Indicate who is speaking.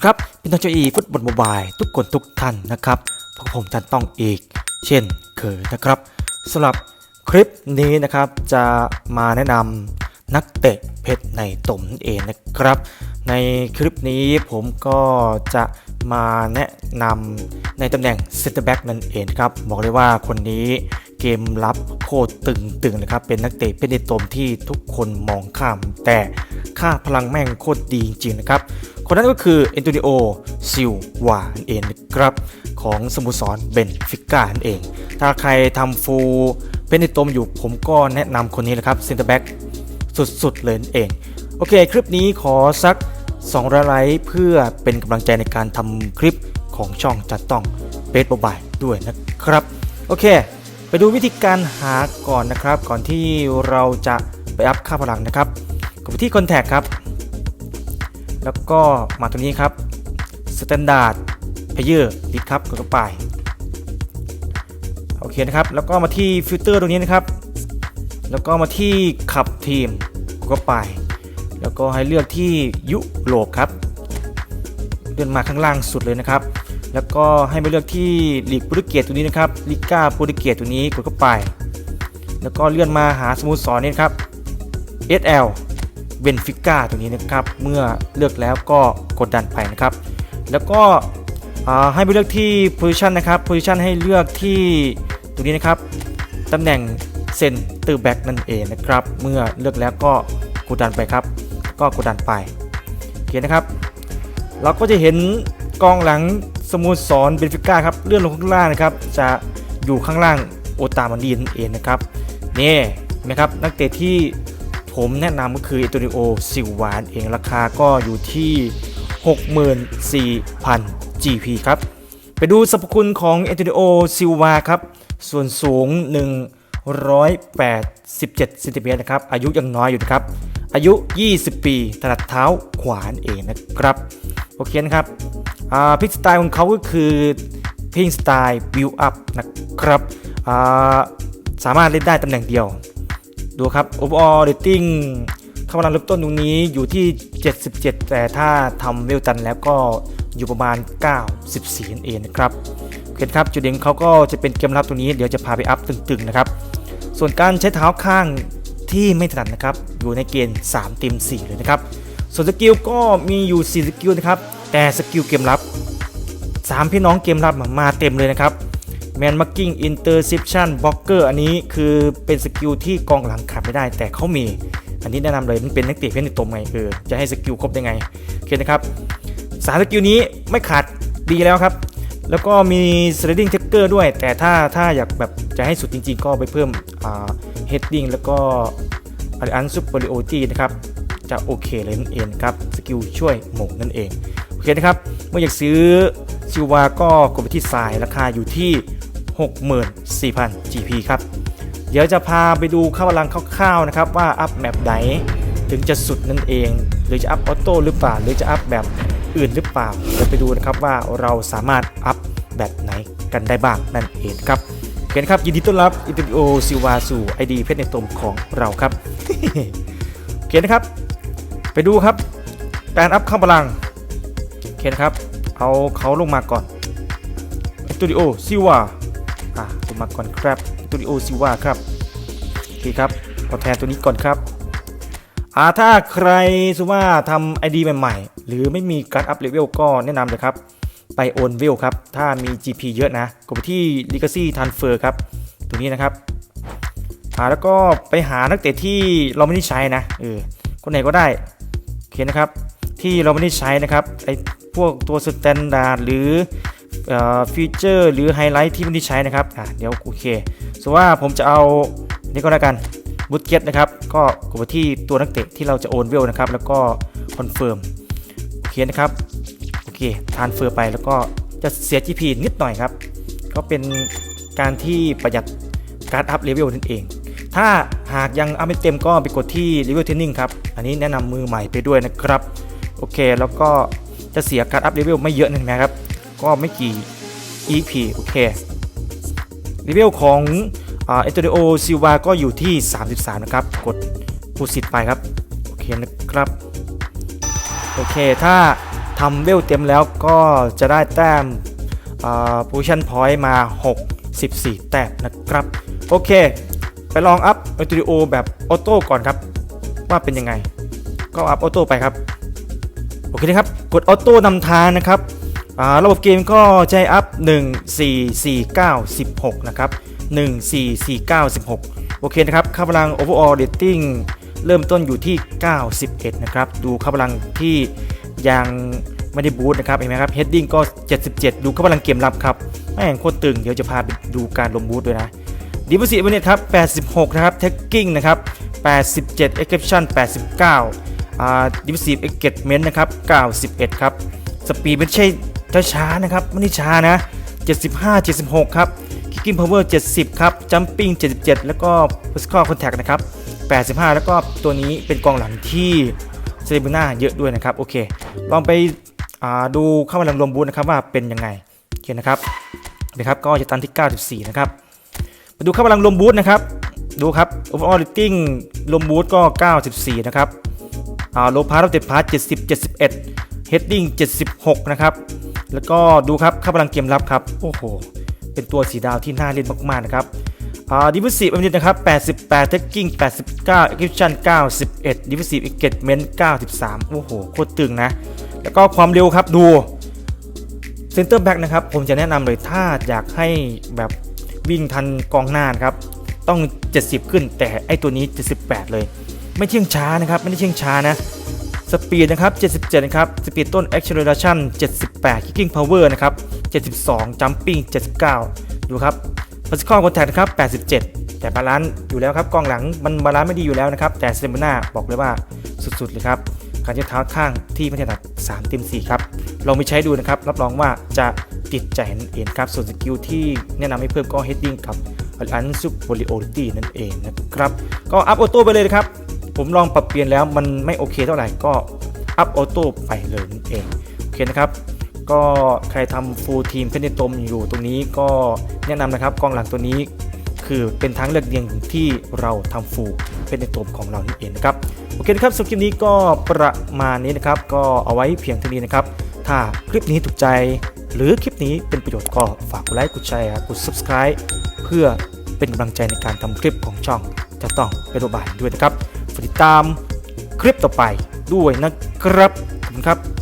Speaker 1: ดีครับเป็นทางเจ้าอีฟุตบอลโมบายทุกคนทุกท่านนะครับพวกผมจันต้องอีก เช่นเคยนะครับสำหรับคลิปนี้นะครับจะมาแนะนำนักเตะเพชรในตมนั่นเองนะครับ ในคลิปนี้ผมก็จะมาแนะนำในตำแหน่งเซนเตอร์แบ็กนั่นเองครับบอกเลยว่าคนนี้เกมรับโคตรตึงๆเลยครับ เป็นนักเตะเพชรในตมที่ทุกคนมองข้าม แต่ค่าพลังแม่งโคตรดีจริงๆนะครับ คนนั้นก็คือเอนโตนิโอซิลวานเองนครับของสโมุสรเบนฟิก้านั่นเอง ถ้าใครทำฟูเป็นในตมอยู่ผมก็แนะนำคนนี้แหละครับเซนเตอร์แบ็กสุดๆเลยนั่นเอง โอเค คลิปนี้ขอสัก2ไลค์เพื่อเป็นกำลังใจในการทำคลิปของช่องจัดต้องเบสบายด้วยนะครับ โอเค ไปดูวิธีการหาก่อนนะครับ ก่อนที่เราจะไปอัพค่าพลังนะครับกดไปที่ Contact ครับ แล้วก็มาตรงนี้ครับ Standard Player ลิดครับกดเข้าไปโอเคนะครับ แล้วก็มาที่ฟิลเตอร์ตรงนี้นะครับ แล้วก็มาที่ขับทีมกดเข้าไป แล้วก็ให้เลือกที่ยุโรปครับเดินมาข้างล่างสุดเลยนะครับ แล้วก็ให้มาเลือกที่ลีกโปรตุเกสตัวนี้นะครับลิก้าโปรตุเกสตัวนี้กดเข้าไป แล้วก็เลื่อนมาหาสโมุสรนี่ครับ SL เบนฟิก้าตัวนี้นะครับ เมื่อเลือกแล้วก็กดดันไปนะครับ แล้วก็ให้ไปเลือกที่ position นะครับ position ให้เลือกที่ตรงนี้นะครับตำแหน่งเซนเตอร์แบ็กนั่นเองนะครับ เมื่อเลือกแล้วก็กดดันไปครับ ก็กดดันไปโอเคนะครับ เราก็จะเห็นกองหลังสโมุสรเบนฟิก้าครับเลื่อนลงข้างล่างนะครับ จะอยู่ข้างล่างโอตามันดีนั่นเองนะครับนี่นะครับนักเตะที่ ผมแนะนำก็คือเอโตนิโอซิวานเองราคาก็อยู่ที่ 64,000 GP ครับ ไปดูสรรพคุณของเอโตนิโอซิวาครับ ส่วนสูง 187เซนติเมตรนะครับ อายุยังน้อยอยู่นะครับ อายุ 20 ปีถนัดเท้าขวานเองนะครับ โอเคนะครับอาพิกสไตล์ของเขาก็คือพิงสไตล์วิวอัพนะครับอาสามารถเล่นได้ตำแหน่งเดียว ดูครับ overall rating เข้ามาเริ่มต้นตรงนี้อยู่ที่ 77 แต่ถ้าทำเวลตันแล้วก็อยู่ประมาณ 94นั่นเองนะครับโอเคครับ จุดเด่นเขาก็จะเป็นเกมรับตรงนี้ เดี๋ยวจะพาไปอัพตึงๆนะครับ ส่วนการใช้เท้าข้างที่ไม่ถนัดนะครับ อยู่ในเกณฑ์3เต็ม4เลยนะครับ ส่วนสกิลก็มีอยู่ 4 สกิลนะครับ แต่สกิลเกมรับ 3 พี่น้องเกมรับมาเต็มเลยนะครับ แมนมาร์กิ้งอินเตอร์ซิปชันบล็อกเกอร์อันนี้คือเป็นสกิลที่กองหลังขาดไม่ได้ แต่เขามี อันนี้แนะนำเลยมันเป็นนักเตะเพชรในตัวไงเออจะให้สกิลครบได้ไงโอเคนะครับสามสกิลนี้ไม่ขาดดีแล้วครับ แล้วก็มี sliding checker ด้วย แต่ถ้าถ้าอยากแบบจะให้สุดจริงๆ ก็ไปเพิ่มอ่า heading แล้วก็อัน superiority นะครับจะโอเคเลยนั่นเองครับสกิลช่วยหม่งนั่นเองโอเคนะครับเมื่ออยากซื้อซิวาก็กดไปที่สายราคาอยู่ที่ 64,000 GP ครับ เดี๋ยวจะพาไปดูข้าวลังคร่าวๆนะครับว่าอัพแมปไหนถึงจะสุดนั่นเอง หรือจะอัพออโต้หรือเปล่า หรือจะอัพแบบอื่นหรือเปล่าเดี๋ยวไปดูนะครับว่าเราสามารถอัพแบบไหนกันได้บ้างนั่นเองครับโอเคนครับยินดีต้อนรับอินเตอร์โอซิวาสู่ไอดีเพชรในตมของเราครับโอเคนะครับ ไปดูครับ การอัพข้างพลังโอเคนครับ เอาเขาลงมาก่อนสตูดิโอซิวา มาก่อนครับตูดิโอซิว่าครับโอเคครับขอแทนตัวนี้ก่อนครับอ่าถ้าใครสมมติว่าทำ ID ใหม่ๆ หรือไม่มีการอัพเลเวลก็แนะนำเลยครับ ไปโอนเวลครับ ถ้ามี GP เยอะนะกดไปที่ Legacy Transfer ครับ ตัวนี้นะครับอ่าแล้วก็ไปหานักเตะที่เราไม่ได้ใช้นะเออคนไหนก็ได้โอเคนะครับ ที่เราไม่ได้ใช้นะครับไอพวกตัวสแตนดาร์ดหรือ ฟีเจอร์หรือไฮไลท์ที่ไม่ได้ใช้นะครับอะเดี๋ยวโอเคสมมติว่าผมจะเอานี่ก็แล้วกันบุตเก็ตนะครับ ก็กดไปที่ตัวนักเตะที่เราจะโอนเวลนะครับ แล้วก็คอนเฟิร์มโอเคนะครับโอเคทานเฟอร์ไปแล้วก็จะเสีย GP นิดหน่อยครับ ก็เป็นการที่ประหยัดการอัพเลเวลนั่นเอง ถ้าหากยังอัพไม่เต็มก็ไปกดที่ Level Training ครับ อันนี้แนะนำมือใหม่ไปด้วยนะครับ โอเค แล้วก็จะเสียการอัพเลเวลไม่เยอะนะครับ ก็ไม่กี่ EP โอเคเลเวลของเอตโดซิวาก็อยู่ที่ 33 นะครับ กดพูสิทไปครับ โอเคนะครับ โอเค ถ้าทำเวลเต็มแล้วก็จะได้แต้มโพชั่นพอยต์มา 64 แต้มนะครับ โอเค ไปลองอัพสตูดิโอแบบออโต้ก่อนครับ ว่าเป็นยังไง ก็อัพออโต้ไปครับ โอเคนะครับ กดออโต้นำทางนะครับ ระบบเกมก็ให้อัพ 1 4 4 9 16นะครับ 1 4 4 9 16โอเคนะครับ ค่าพลัง overall rating เริ่มต้นอยู่ที่ 91 นะครับ ดูค่าพลังที่ยังไม่ได้บูตนะครับ เห็นไหมครับ heading ก็ 77 ดูค่าพลังเกมรับครับ แม่งโคตรตึง เดี๋ยวจะพาไปดูการลงบูตด้วยนะดิฟ i ซีวันนี้ครับ 86 นะครับ tagging นะครับ 87 exception 89 อ่า defensive engagement นะครับ 91 ครับ สปีดไม่ใช่ ช้าๆนะครับไม่ได้ช้านะ 75 76 ครับ kicking power 70 ครับ jumping 77 แล้วก็ physical contact นะครับ 85 แล้วก็ตัวนี้เป็นกองหลังที่เซเลบนาเยอะด้วยนะครับ โอเค ลองไปดูเข้ามาลังรวมบูธนะครับว่าเป็นยังไงโอเคนะครับนะครับก็จะตันที่ 94 นะครับ มาดูค่าพลังลมบูทนะครับ ดูครับ overall rating ลมบูทก็ 94 นะครับอ่าโลพาร์ตเจ็ดพาร์ต70 71 heading 76 นะครับ แล้วก็ดูครับค่าพลังเกมรับครับ โอ้โห เป็นตัวสีดาวที่น่าเล่นมากๆนะครับอ่า defensive ability นะครับ 88 tagging 89 execution 91 defensive engagement 93 โอ้โห โคตรตึงนะ แล้วก็ความเร็วครับดูเซนเตอร์แบ็กนะครับ ผมจะแนะนำเลยถ้าอยากให้แบบวิ่งทันกองหน้านครับ ต้อง 70 ขึ้นแต่ไอตัวนี้ 78 เลย ไม่เที่ยงช้านะครับ ไม่ได้เที่ยงช้านะ สปีดนะครับ 77 นะครับ สปีดต้น acceleration 78 kicking power นะครับ 72 jumping 79 ดูครับ physical contact นะครับ 87 แต่บาลานซ์อยู่แล้วครับกองหลังมันบาลานซ์ไม่ดีอยู่แล้วนะครับ แต่เซมนาบอกเลยว่าสุดๆเลยครับ การใช้เท้าข้างที่ไม่ถนัด3เต็ม4 ครับลองไปใช้ดูนะครับ รับรองว่าจะติดใจนั่นเองครับ ส่วนสกิลที่แนะนำให้เพิ่มก็ heading กับอันซุปโพลิโอตี้นั่นเองนะครับ ก็อัพออโต้ไปเลยนะครับ ผมลองปรับเปลี่ยนแล้วมันไม่โอเคเท่าไหร่ก็อัพออโต้ไปเลยนั่นเองโอเคนะครับก็ใครทำฟูลทีมเพนเนตมอยู่ตรงนี้ก็แนะนำนะครับกองหลังตัวนี้คือเป็นทางเลือกเดียวที่เราทำฟูลเพนเนตมของเรานั่เองนะครับโอเคนะครับสำหรับคลิปนี้ก็ประมาณนี้นะครับ ก็เอาไว้เพียงเท่านี้นะครับ ถ้าคลิปนี้ถูกใจ หรือคลิปนี้เป็นประโยชน์ก็ฝากกดไลค์กดแชร์กด subscribe เพื่อเป็นกำลังใจในการทำคลิปของช่องจะต้องเป็นตัวบายด้วยนะครับ ติดตามคลิปต่อไปด้วยนะครับขอบคุณครับ